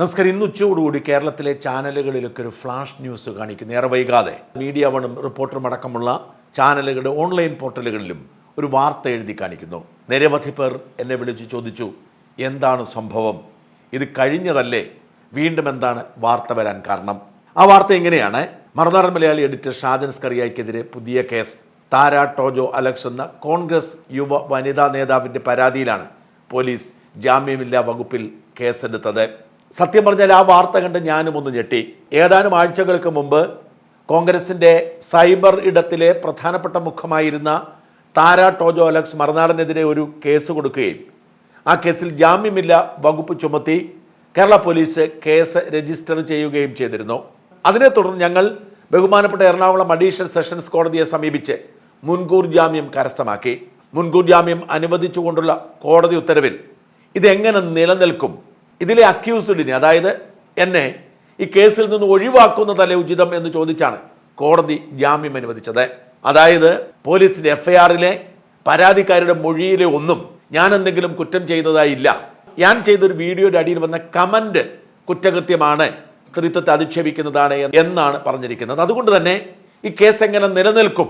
നമസ്കാരം. ഇന്ന് ഉച്ചയോടുകൂടി കേരളത്തിലെ ചാനലുകളിലൊക്കെ ഒരു ഫ്ലാഷ് ന്യൂസ് കാണിക്കുന്നു. ഏറെ വൈകാതെ മീഡിയ വണും റിപ്പോർട്ടറും അടക്കമുള്ള ചാനലുകളുടെ ഓൺലൈൻ പോർട്ടലുകളിലും ഒരു വാർത്ത എഴുതി കാണിക്കുന്നു. നിരവധി പേർ എന്നെ വിളിച്ച് ചോദിച്ചു എന്താണ് സംഭവം? ഇത് കഴിഞ്ഞതല്ലേ? വീണ്ടും എന്താണ് വാർത്ത വരാൻ കാരണം? ആ വാർത്ത എങ്ങനെയാണ്? മറുനാടൻ മലയാളി എഡിറ്റർ ഷാജൻ സ്കറിയയ്ക്കെതിരെ പുതിയ കേസ്. താരാ ടോജോ അലക്സ് എന്ന കോൺഗ്രസ് യുവ വനിതാ നേതാവിന്റെ പരാതിയിലാണ് പോലീസ് ജാമ്യമില്ലാ വകുപ്പിൽ കേസെടുത്തത്. സത്യം പറഞ്ഞാൽ ആ വാർത്ത കണ്ട് ഞാനും ഒന്ന് ഞെട്ടി. ഏതാനും ആഴ്ചകൾക്ക് മുമ്പ് കോൺഗ്രസിന്റെ സൈബർ ഇടത്തിലെ പ്രധാനപ്പെട്ട മുഖമായിരുന്ന താര ടോജോ അലക്സ് മറുനാടനെതിരെ ഒരു കേസ് കൊടുക്കുകയും ആ കേസിൽ ജാമ്യമില്ല വകുപ്പ് ചുമത്തി കേരള പോലീസ് കേസ് രജിസ്റ്റർ ചെയ്യുകയും ചെയ്തിരുന്നു. അതിനെ തുടർന്ന് ഞങ്ങൾ ബഹുമാനപ്പെട്ട എറണാകുളം അഡീഷണൽ സെഷൻസ് കോടതിയെ സമീപിച്ച് മുൻകൂർ ജാമ്യം കരസ്ഥമാക്കി. മുൻകൂർ ജാമ്യം അനുവദിച്ചുകൊണ്ടുള്ള കോടതി ഉത്തരവിൽ ഇതെങ്ങനെ നിലനിൽക്കും ഇതിലെ അക്യൂസ്ഡിനെ അതായത് എന്നെ ഈ കേസിൽ നിന്ന് ഒഴിവാക്കുന്നതല്ലേ ഉചിതം എന്ന് ചോദിച്ചാണ് കോടതി ജാമ്യം അനുവദിച്ചത്. അതായത് പോലീസിന്റെ എഫ്ഐആറിലെ പരാതിക്കാരുടെ മൊഴിയിലെ ഒന്നും ഞാൻ എന്തെങ്കിലും കുറ്റം ചെയ്തതായില്ല ഞാൻ ചെയ്തൊരു വീഡിയോയുടെ അടിയിൽ വന്ന കമന്റ് കുറ്റകൃത്യമാണ് സ്ത്രീത്വത്തെ അധിക്ഷേപിക്കുന്നതാണ് എന്നാണ് പറഞ്ഞിരിക്കുന്നത്. അതുകൊണ്ട് തന്നെ ഈ കേസ് എങ്ങനെ നിലനിൽക്കും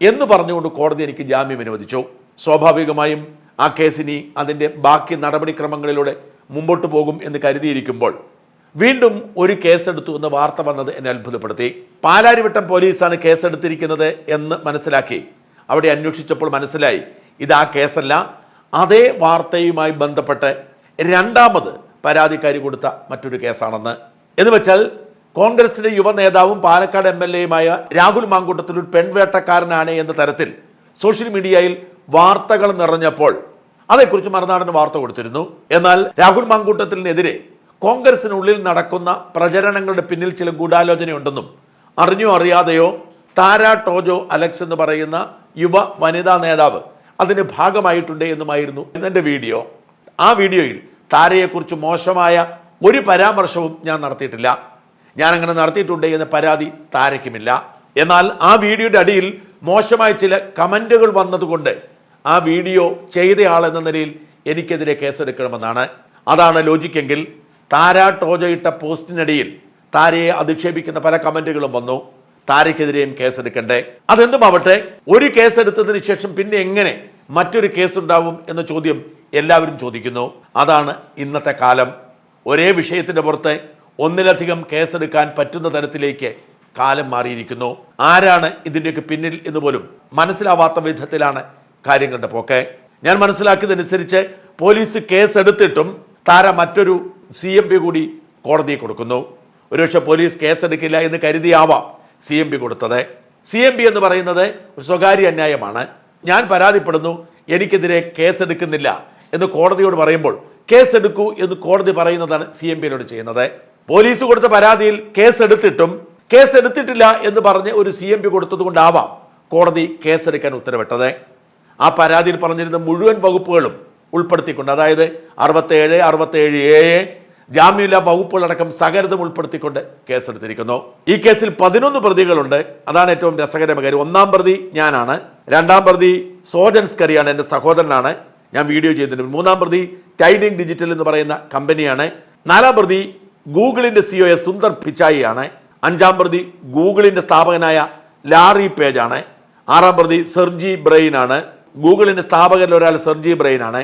എന്ന് പറഞ്ഞുകൊണ്ട് കോടതി എനിക്ക് ജാമ്യം അനുവദിച്ചു. സ്വാഭാവികമായും ആ കേസിനി അതിന്റെ ബാക്കി നടപടിക്രമങ്ങളിലൂടെ മുമ്പോട്ട് പോകും എന്ന് കരുതിയിരിക്കുമ്പോൾ വീണ്ടും ഒരു കേസെടുത്തു എന്ന വാർത്ത വന്നത് എന്നെ അത്ഭുതപ്പെടുത്തി. പാലാരിവട്ടം പോലീസാണ് കേസെടുത്തിരിക്കുന്നത് എന്ന് മനസ്സിലാക്കി. അവിടെ അന്വേഷിച്ചപ്പോൾ മനസ്സിലായി ഇത് ആ കേസല്ല അതേ വാർത്തയുമായി ബന്ധപ്പെട്ട് രണ്ടാമത് പരാതിക്കാരി കൊടുത്ത മറ്റൊരു കേസാണെന്ന്. എന്ന് വെച്ചാൽ കോൺഗ്രസിന്റെ യുവ നേതാവും പാലക്കാട് എം എൽ എയുമായ രാഹുൽ മാങ്കൂട്ടത്തിൽ ഒരു പെൺവേട്ടക്കാരനാണ് എന്ന തരത്തിൽ സോഷ്യൽ മീഡിയയിൽ വാർത്തകൾ നിറഞ്ഞപ്പോൾ അതേക്കുറിച്ച് മറുനാടന് വാർത്ത കൊടുത്തിരുന്നു. എന്നാൽ രാഹുൽ മാങ്കൂട്ടത്തിനെതിരെ കോൺഗ്രസിനുള്ളിൽ നടക്കുന്ന പ്രചരണങ്ങളുടെ പിന്നിൽ ചില ഗൂഢാലോചനയുണ്ടെന്നും അറിഞ്ഞോ അറിയാതെയോ താര ടോജോ അലക്സ് എന്ന് പറയുന്ന യുവ വനിതാ നേതാവ് അതിന് ഭാഗമായിട്ടുണ്ട് എന്നുമായിരുന്നു എന്നെ വീഡിയോ. ആ വീഡിയോയിൽ താരയെക്കുറിച്ച് മോശമായ ഒരു പരാമർശവും ഞാൻ നടത്തിയിട്ടില്ല. ഞാൻ അങ്ങനെ നടത്തിയിട്ടുണ്ട് എന്ന പരാതി താരയ്ക്കുമില്ല. എന്നാൽ ആ വീഡിയോയുടെ അടിയിൽ മോശമായ ചില കമന്റുകൾ വന്നതുകൊണ്ട് ആ വീഡിയോ ചെയ്തയാൾ എന്ന നിലയിൽ എനിക്കെതിരെ കേസെടുക്കണമെന്നാണ്. അതാണ് ലോജിക്കെങ്കിൽ താര ഇട്ട പോസ്റ്റിനിടയിൽ താരയെ അധിക്ഷേപിക്കുന്ന പല കമന്റുകളും വന്നു. താരയ്ക്കെതിരെയും കേസെടുക്കണ്ടേ? അതെന്തുമാവട്ടെ ഒരു കേസെടുത്തതിന് ശേഷം പിന്നെ എങ്ങനെ മറ്റൊരു കേസുണ്ടാവും എന്ന ചോദ്യം എല്ലാവരും ചോദിക്കുന്നു. അതാണ് ഇന്നത്തെ കാലം. ഒരേ വിഷയത്തിന്റെ പുറത്ത് ഒന്നിലധികം കേസെടുക്കാൻ പറ്റുന്ന തരത്തിലേക്ക് കാലം മാറിയിരിക്കുന്നു. ആരാണ് ഇതിന്റെയൊക്കെ പിന്നിൽ എന്ന് പോലും മനസ്സിലാവാത്ത വിധത്തിലാണ് കാര്യങ്ങളുടെ പോക്കെ. ഞാൻ മനസ്സിലാക്കിയതനുസരിച്ച് പോലീസ് കേസെടുത്തിട്ടും താര മറ്റൊരു സി എം പി കൂടി കോടതിയിൽ കൊടുക്കുന്നു. ഒരുപക്ഷെ പോലീസ് കേസെടുക്കില്ല എന്ന് കരുതിയാവാം സി എം പി കൊടുത്തത്. സി എം പി എന്ന് പറയുന്നത് ഒരു സ്വകാര്യ അന്യായമാണ്. ഞാൻ പരാതിപ്പെടുന്നു എനിക്കെതിരെ കേസെടുക്കുന്നില്ല എന്ന് കോടതിയോട് പറയുമ്പോൾ കേസെടുക്കൂ എന്ന് കോടതി പറയുന്നതാണ് സി എം പിയിലോട് ചെയ്യുന്നത്. പോലീസ് കൊടുത്ത പരാതിയിൽ കേസെടുത്തിട്ടും കേസെടുത്തിട്ടില്ല എന്ന് പറഞ്ഞ് ഒരു സി എം പി കൊടുത്തത് കൊണ്ടാവാം കോടതി കേസെടുക്കാൻ ഉത്തരവിട്ടത്. ആ പരാതിയിൽ പറഞ്ഞിരുന്ന മുഴുവൻ വകുപ്പുകളും ഉൾപ്പെടുത്തിക്കൊണ്ട് അതായത് അറുപത്തേഴ് അറുപത്തേഴ് ഏഴ് ജാമ്യമില്ലാ വകുപ്പുകളടക്കം സകലതും ഉൾപ്പെടുത്തിക്കൊണ്ട് കേസെടുത്തിരിക്കുന്നു. ഈ കേസിൽ പതിനൊന്ന് പ്രതികളുണ്ട്. അതാണ് ഏറ്റവും രസകരമായ കാര്യം. ഒന്നാം പ്രതി ഞാനാണ്. രണ്ടാം പ്രതി സോജൻസ് കറിയാണ് എന്റെ സഹോദരനാണ്. ഞാൻ വീഡിയോ ചെയ്തിട്ടുണ്ട്. മൂന്നാം പ്രതി ടൈഡിങ് ഡിജിറ്റൽ എന്ന് പറയുന്ന കമ്പനിയാണ്. നാലാം പ്രതി ഗൂഗിളിന്റെ സിഒ എ സുന്ദർ പിച്ചായി ആണ് അഞ്ചാം പ്രതി ഗൂഗിളിന്റെ സ്ഥാപകനായ ലാറി പേജാണ്. ആറാം പ്രതി സെർജി ബ്രെയിൻ ആണ് ഗൂഗിളിന്റെ സ്ഥാപകരിൽ ഒരാൾ സെർജി ബ്രെയിനാണ്.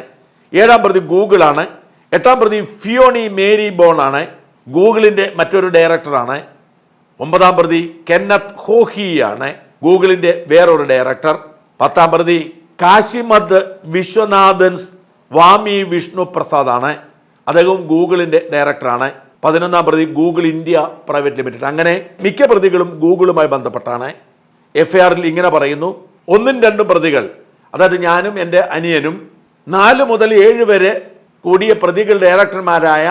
ഏഴാം പ്രതി ഗൂഗിളാണ്. എട്ടാം പ്രതി ഫിയോണി മേരി ബോൺ ആണ് ഗൂഗിളിന്റെ മറ്റൊരു ഡയറക്ടറാണ്. ഒമ്പതാം പ്രതി കെന്നത്ത് ഹോഹി ആണ് ഗൂഗിളിന്റെ വേറൊരു ഡയറക്ടർ. പത്താം പ്രതി കാശിമദ് വിശ്വനാഥൻസ് വാമി വിഷ്ണു പ്രസാദ് ആണ് അദ്ദേഹവും ഗൂഗിളിന്റെ ഡയറക്ടറാണ്. പതിനൊന്നാം പ്രതി ഗൂഗിൾ ഇന്ത്യ പ്രൈവറ്റ് ലിമിറ്റഡ്. അങ്ങനെ മിക്ക പ്രതികളും ഗൂഗിളുമായി ബന്ധപ്പെട്ടാണ്. എഫ് ആറിൽ ഇങ്ങനെ പറയുന്നു ഒന്നും രണ്ടും പ്രതികൾ അതായത് ഞാനും എന്റെ അനിയനും നാല് മുതൽ ഏഴ് വരെ കൂടിയ പ്രതികൾ ഡയറക്ടർമാരായ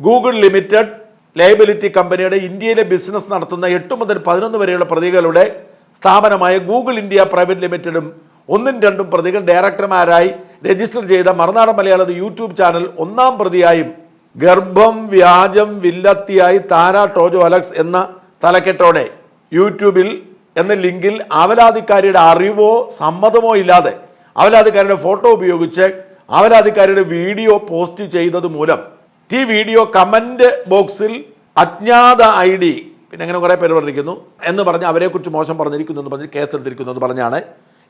ഗൂഗിൾ ലിമിറ്റഡ് ലയബിലിറ്റി കമ്പനിയുടെ ഇന്ത്യയിലെ ബിസിനസ് നടത്തുന്ന എട്ട് മുതൽ പതിനൊന്ന് വരെയുള്ള പ്രതികളുടെ സ്ഥാപനമായ ഗൂഗിൾ ഇന്ത്യ പ്രൈവറ്റ് ലിമിറ്റഡും ഒന്നും രണ്ടും പ്രതികൾ ഡയറക്ടർമാരായി രജിസ്റ്റർ ചെയ്ത മറുനാടൻ മലയാളത്തിൽ യൂട്യൂബ് ചാനൽ ഒന്നാം പ്രതിയായും ഗർഭം വ്യാജം വില്ലത്തിയായി താര ടോജോ അലക്സ് എന്ന തലക്കെട്ടോടെ യൂട്യൂബിൽ എന്ന ലിങ്കിൽ അവലാതിക്കാരിയുടെ അറിവോ സമ്മതമോ ഇല്ലാതെ അവലാധിക്കാരിയുടെ ഫോട്ടോ ഉപയോഗിച്ച് അവലാധിക്കാരിയുടെ വീഡിയോ പോസ്റ്റ് ചെയ്തത് മൂലം ഈ വീഡിയോ കമന്റ് ബോക്സിൽ അജ്ഞാത ഐ ഡി പിന്നെ അങ്ങനെ കുറേ പേര് പറഞ്ഞിരിക്കുന്നു എന്ന് പറഞ്ഞ് അവരെക്കുറിച്ച് മോശം പറഞ്ഞിരിക്കുന്നു എന്ന് പറഞ്ഞ് കേസെടുത്തിരിക്കുന്നു എന്ന് പറഞ്ഞാണ്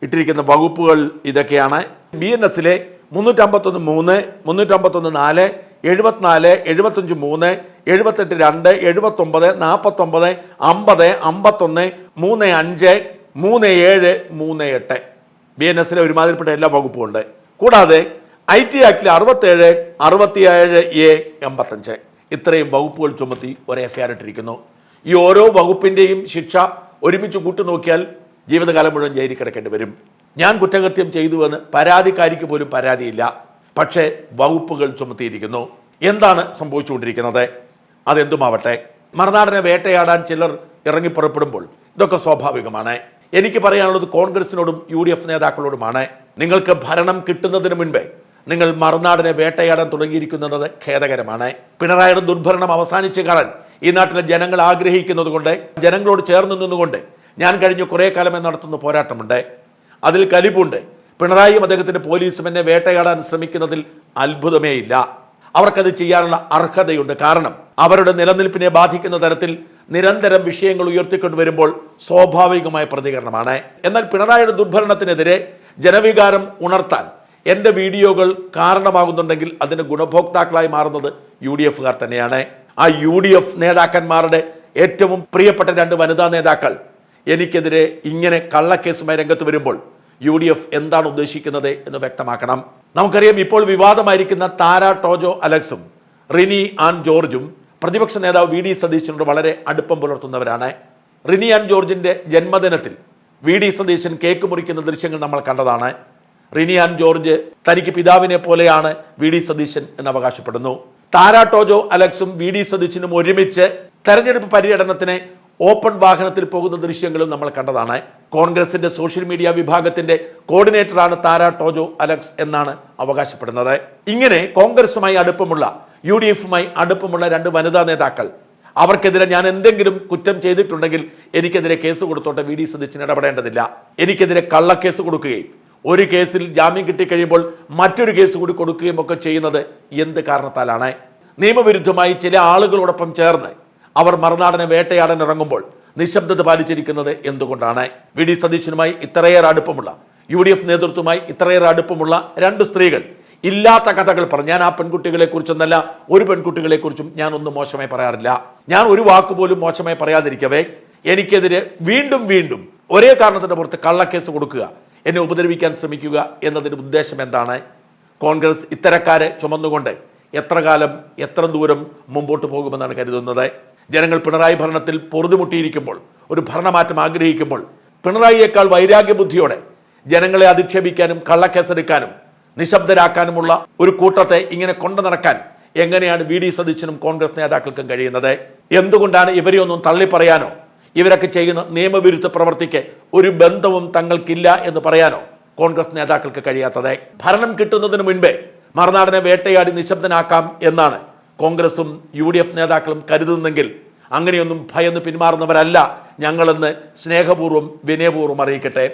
ഇട്ടിരിക്കുന്ന വകുപ്പുകൾ ഇതൊക്കെയാണ്. ബി എൻ എസിലെ മുന്നൂറ്റമ്പത്തൊന്ന് മൂന്ന് മുന്നൂറ്റമ്പത്തൊന്ന് നാല് എഴുപത്തിനാല് എഴുപത്തഞ്ച് മൂന്ന് എഴുപത്തെട്ട് രണ്ട് എഴുപത്തൊമ്പത് നാൽപ്പത്തൊമ്പത് അമ്പത് അമ്പത്തൊന്ന് മൂന്ന് അഞ്ച് മൂന്ന് ഏഴ് മൂന്ന് എട്ട്. ബി എൻ എസിലെ ഒരുമാതിരിപ്പെട്ട എല്ലാ വകുപ്പും ഉണ്ട്. കൂടാതെ ഐ ടി ആക്ടിലെ അറുപത്തേഴ് അറുപത്തിയേഴ് എ എൺപത്തഞ്ച്. ഇത്രയും വകുപ്പുകൾ ചുമത്തി ഒരു എഫ് ഐ ആർ ഇട്ടിരിക്കുന്നു. ഈ ഓരോ വകുപ്പിന്റെയും ശിക്ഷ ഒരുമിച്ച് കൂട്ടുനോക്കിയാൽ ജീവിതകാലം മുഴുവൻ ജയിലിൽ കിടക്കേണ്ടി വരും. ഞാൻ കുറ്റകൃത്യം ചെയ്തുവെന്ന് പരാതിക്കാരിക്ക് പോലും പരാതിയില്ല. പക്ഷേ വകുപ്പുകൾ ചുമത്തിയിരിക്കുന്നു. എന്താണ് സംഭവിച്ചുകൊണ്ടിരിക്കുന്നത്? അതെന്തുമാവട്ടെ? മറുനാടിനെ വേട്ടയാടാൻ ചിലർ ഇറങ്ങി പുറപ്പെടുമ്പോൾ ഇതൊക്കെ സ്വാഭാവികമാണ്. എനിക്ക് പറയാനുള്ളത് കോൺഗ്രസിനോടും യു ഡി എഫ് നേതാക്കളോടുമാണ്. നിങ്ങൾക്ക് ഭരണം കിട്ടുന്നതിന് മുൻപേ നിങ്ങൾ മറുനാടിനെ വേട്ടയാടാൻ തുടങ്ങിയിരിക്കുന്നത് ഖേദകരമാണ്. പിണറായിയുടെ ദുർഭരണം അവസാനിച്ച് കാണാൻ ഈ നാട്ടിലെ ജനങ്ങൾ ആഗ്രഹിക്കുന്നത് കൊണ്ട് ജനങ്ങളോട് ചേർന്ന് നിന്നുകൊണ്ട് ഞാൻ കഴിഞ്ഞ കുറേ കാലമേ നടത്തുന്ന പോരാട്ടമുണ്ട്. അതിൽ കലിപ്പുണ്ട് പിണറായിയും അദ്ദേഹത്തിന്റെ പോലീസും എന്നെ വേട്ടയാടാൻ ശ്രമിക്കുന്നതിൽ അത്ഭുതമേ ഇല്ല അവർക്കത് ചെയ്യാനുള്ള അർഹതയുണ്ട്. കാരണം അവരുടെ നിലനിൽപ്പിനെ ബാധിക്കുന്ന തരത്തിൽ നിരന്തരം വിഷയങ്ങൾ ഉയർത്തിക്കൊണ്ടുവരുമ്പോൾ സ്വാഭാവികമായ പ്രതികരണമാണ്. എന്നാൽ പിണറായിയുടെ ദുർഭരണത്തിനെതിരെ ജനവികാരം ഉണർത്താൻ എന്റെ വീഡിയോകൾ കാരണമാകുന്നുണ്ടെങ്കിൽ അതിന് ഗുണഭോക്താക്കളായി മാറുന്നത് യു ഡി എഫുകാർ തന്നെയാണ്. ആ യു ഡി എഫ് നേതാക്കന്മാരുടെ ഏറ്റവും പ്രിയപ്പെട്ട രണ്ട് വനിതാ നേതാക്കൾ എനിക്കെതിരെ ഇങ്ങനെ കള്ളക്കേസുമായി രംഗത്ത് വരുമ്പോൾ യു ഡി എഫ് എന്താണ് ഉദ്ദേശിക്കുന്നത് എന്ന് വ്യക്തമാക്കണം. നമുക്കറിയാം ഇപ്പോൾ വിവാദമായിരിക്കുന്ന താര ടോജോ അലക്സും റിനി ആൻ ജോർജും പ്രതിപക്ഷ നേതാവ് വി ഡി സതീശനോട് വളരെ അടുപ്പം പുലർത്തുന്നവരാണ്. റിനി ആൻ ജോർജിന്റെ ജന്മദിനത്തിൽ വി ഡി സതീശൻ കേക്ക് മുറിക്കുന്ന ദൃശ്യങ്ങൾ നമ്മൾ കണ്ടതാണ്. റിനി ആൻ ജോർജ് തനിക്ക് പിതാവിനെ പോലെയാണ് വി ഡി സതീശൻ എന്ന് അവകാശപ്പെടുന്നു. താര ടോജോ അലക്സും വി ഡി സതീശനും ഒരുമിച്ച് തെരഞ്ഞെടുപ്പ് പര്യടനത്തിന് ഓപ്പൺ വാഹനത്തിൽ പോകുന്ന ദൃശ്യങ്ങളും നമ്മൾ കണ്ടതാണ്. കോൺഗ്രസിന്റെ സോഷ്യൽ മീഡിയ വിഭാഗത്തിന്റെ കോർഡിനേറ്ററാണ് താര ടോജോ അലക്സ് എന്നാണ് അവകാശപ്പെടുന്നത്. ഇങ്ങനെ കോൺഗ്രസുമായി അടുപ്പമുള്ള യു ഡി എഫുമായി അടുപ്പമുള്ള രണ്ട് വനിതാ നേതാക്കൾ അവർക്കെതിരെ ഞാൻ എന്തെങ്കിലും കുറ്റം ചെയ്തിട്ടുണ്ടെങ്കിൽ എനിക്കെതിരെ കേസ് കൊടുത്തോട്ടെ വി ഡി സതീശൻ ഇടപെടേണ്ടതില്ല. എനിക്കെതിരെ കള്ളക്കേസ് കൊടുക്കുകയും ഒരു കേസിൽ ജാമ്യം കിട്ടിക്കഴിയുമ്പോൾ മറ്റൊരു കേസ് കൂടി കൊടുക്കുകയും ഒക്കെ ചെയ്യുന്നത് എന്ത് കാരണത്താലാണ്? നിയമവിരുദ്ധമായി ചില ആളുകളോടൊപ്പം ചേർന്ന് അവർ മറുനാടനെ വേട്ടയാടാൻ ഇറങ്ങുമ്പോൾ നിശബ്ദത പാലിച്ചിരിക്കുന്നത് എന്തുകൊണ്ടാണ്? വി. ഡി. സതീശനുമായി ഇത്രയേറെ അടുപ്പമുള്ള യു ഡി എഫ് നേതൃത്വവുമായി ഇത്രയേറെ അടുപ്പമുള്ള രണ്ട് സ്ത്രീകൾ ഇല്ലാത്ത കഥകൾ പറഞ്ഞു ഞാൻ ആ പെൺകുട്ടികളെ കുറിച്ചൊന്നല്ല ഒരു പെൺകുട്ടികളെ കുറിച്ചും ഞാൻ ഒന്നും മോശമായി പറയാറില്ല. ഞാൻ ഒരു വാക്ക് പോലും മോശമായി പറയാതിരിക്കവേ എനിക്കെതിരെ വീണ്ടും വീണ്ടും ഒരേ കാരണത്തിന്റെ പുറത്ത് കള്ളക്കേസ് കൊടുക്കുക എന്നെ ഉപദ്രവിക്കാൻ ശ്രമിക്കുക എന്നതിന്റെ ഉദ്ദേശം എന്താണ്? കോൺഗ്രസ് ഇത്തരക്കാരെ ചുമന്നുകൊണ്ട് എത്ര കാലം എത്ര ദൂരം മുമ്പോട്ട് പോകുമെന്നാണ് കരുതുന്നത്? ജനങ്ങൾ പിണറായി ഭരണത്തിൽ പൊറുതുമുട്ടിയിരിക്കുമ്പോൾ ഒരു ഭരണമാറ്റം ആഗ്രഹിക്കുമ്പോൾ പിണറായിയേക്കാൾ വൈരാഗ്യബുദ്ധിയോടെ ജനങ്ങളെ അധിക്ഷേപിക്കാനും കള്ളക്കേസെടുക്കാനും നിശബ്ദരാക്കാനുമുള്ള ഒരു കൂട്ടത്തെ ഇങ്ങനെ കൊണ്ടു നടക്കാൻ എങ്ങനെയാണ് വി ഡി സതീശനും കോൺഗ്രസ് നേതാക്കൾക്കും കഴിയുന്നത്? എന്തുകൊണ്ടാണ് ഇവരെയൊന്നും തള്ളിപ്പറയാനോ? ഇവരൊക്കെ ചെയ്യുന്ന നിയമവിരുദ്ധ പ്രവർത്തിക്ക് ഒരു ബന്ധവും തങ്ങൾക്കില്ല എന്ന് പറയാനോ കോൺഗ്രസ് നേതാക്കൾക്ക് കഴിയാത്തത്? ഭരണം കിട്ടുന്നതിന് മുൻപേ മറുനാടനെ വേട്ടയാടി നിശബ്ദനാക്കാം എന്നാണ് കോൺഗ്രസും യു ഡി എഫ് നേതാക്കളും കരുതുന്നെങ്കിൽ അങ്ങനെയൊന്നും ഭയന്ന് പിന്മാറുന്നവരല്ല ഞങ്ങളെന്ന് സ്നേഹപൂർവം വിനയപൂർവം അറിയിക്കട്ടെ.